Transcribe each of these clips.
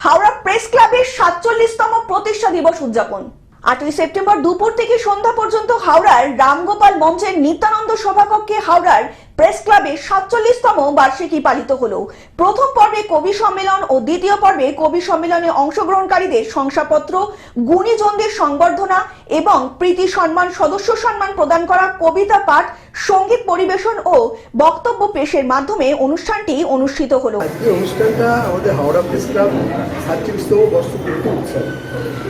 Howrah press ক্লাবের সাতচল্লিশতম প্রতিষ্ঠা দিবস উদযাপন। আটই সেপ্টেম্বর দুপুর থেকে সন্ধ্যা পর্যন্ত হাওড়ার রামগোপাল মঞ্চের নিত্যানন্দ সভাকক্ষে হাওড়ার প্রেস ক্লাবের সাতচল্লিশতম বার্ষিকী পালিত হলো। প্রথম পর্বে কবি সম্মেলন ও দ্বিতীয় পর্বে কবি সম্মেলনে অংশগ্রহণকারীদের শংসাপত্র, গুণীজনদের সংবর্ধনা এবং প্রীতি সম্মান, সদস্য সম্মান প্রদান করা কবিতা পাঠ, সংগীত পরিবেশন ও বক্তব্য পেশের মাধ্যমে অনুষ্ঠানটি অনুষ্ঠিত হলো। অনুষ্ঠানটা আমাদের হাওড়া প্রেস ক্লাব সাতচল্লিশতম বর্ষ পূর্তি উৎসব।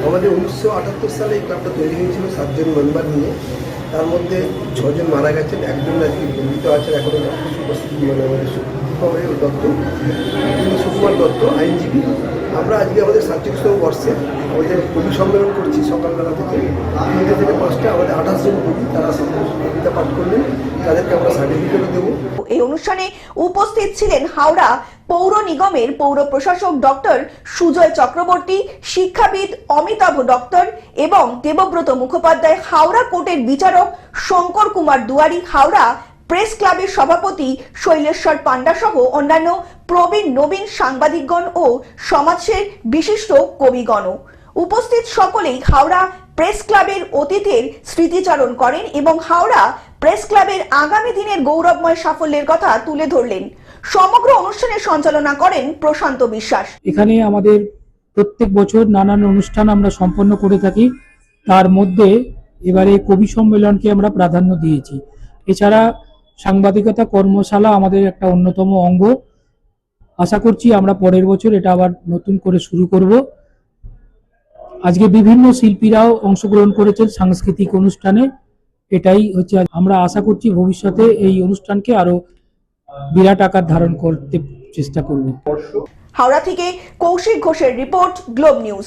আমাদের উনিশশো আটাত্তর সালে এই ক্লাবটা তৈরি হয়েছিল সাতজন মেম্বার নিয়ে। তার মধ্যে ছজন মারা গেছেন, একজন আজকে জীবিত আছেন এখনও উপস্থিত মানে আমাদের সুকুমার দত্ত। দত্ত আইনজীবী। আমরা আজকে আমাদের সাতচল্লিশতম বর্ষে আমাদের কবি সম্মেলন করছি সকালবেলা থেকে। তিনটে থেকে পাঁচটা, আমাদের আঠাশ জন কবি তারা কবিতা পাঠ করলেন। তাদেরকে আমরা সার্টিফিকেটও দেবো। এই অনুষ্ঠানে উপস্থিত ছিলেন হাওড়া পৌর নিগমের পৌর প্রশাসক ডক্টর সুজয় চক্রবর্তী, শিক্ষাবিদ অমিতাভ ডক্টর এবং দেবব্রত মুখোপাধ্যায়, হাওড়া কোর্টের বিচারক শঙ্কর কুমার দুয়ারি, হাওড়া প্রেস ক্লাবের সভাপতি শৈলেশ্বর পান্ডা সহ অন্যান্য প্রবীণ নবীন সাংবাদিকগণ ও সমাজের বিশিষ্ট কবিগণ। উপস্থিত সকলেই হাওড়া প্রেস ক্লাবের অতীতের স্মৃতিচারণ করেন এবং হাওড়া প্রেস ক্লাবের আগামী দিনের গৌরবময় সাফল্যের কথা তুলে ধরলেন। সমগ্র অনুষ্ঠানের সঞ্চালনা করেন প্রশান্ত বিশ্বাস। এখানে আমাদের প্রত্যেক বছর নানান অনুষ্ঠান আমরা সম্পন্ন করে থাকি। তার মধ্যে এবারে কবি সম্মেলনকে আমরা প্রাধান্য দিয়েছি। এছাড়া সাংবাদিকতা কর্মশালা আমাদের একটা অন্যতম অঙ্গ। আশা করছি আমরা পরের বছর এটা আবার নতুন করে শুরু করব। আজকে বিভিন্ন শিল্পীরাও অংশগ্রহণ করেছেন সাংস্কৃতিক অনুষ্ঠানে। এটাই হচ্ছে আমরা আশা করছি ভবিষ্যতে এই অনুষ্ঠানকে আরও বিরাট আকার ধারণ করতে চেষ্টা করব। হাওড়া থেকে কৌশিক ঘোষের রিপোর্ট, গ্লোব নিউজ।